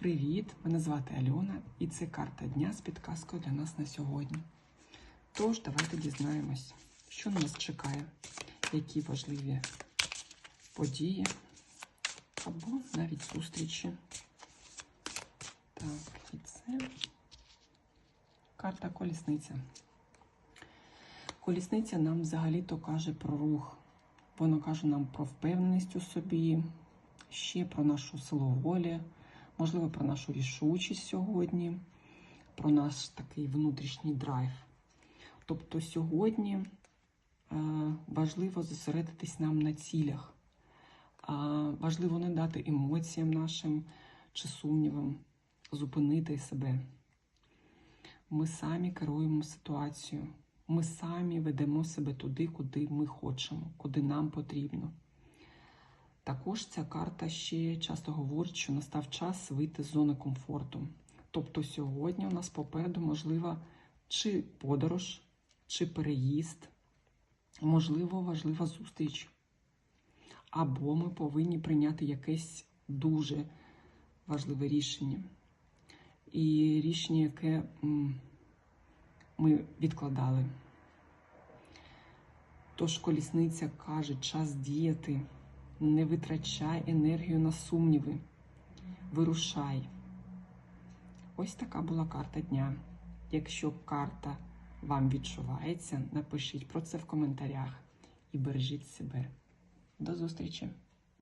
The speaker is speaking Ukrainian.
Привіт! Мене звати Альона і це карта дня з підказкою для нас на сьогодні. Тож, давайте дізнаємось, що нас чекає, які важливі події або навіть зустрічі. Так, і це карта колісниця. Колісниця нам взагалі-то каже про рух. Воно каже нам про впевненість у собі, ще про нашу силу волі, можливо, про нашу рішучість сьогодні, про наш такий внутрішній драйв. Тобто сьогодні е, важливо зосередитись нам на цілях, важливо не дати емоціям нашим чи сумнівам зупинити себе. Ми самі керуємо ситуацією. Ми самі ведемо себе туди, куди ми хочемо, куди нам потрібно. Також ця карта ще часто говорить, що настав час вийти з зони комфорту. Тобто сьогодні у нас попереду можлива чи подорож, чи переїзд, можливо, важлива зустріч. Або ми повинні прийняти якесь дуже важливе рішення. І рішення, яке ми відкладали. Тож колісниця каже, час діяти, не витрачай енергію на сумніви, вирушай. Ось така була карта дня. Якщо карта вам відчувається, напишіть про це в коментарях і бережіть себе. До зустрічі!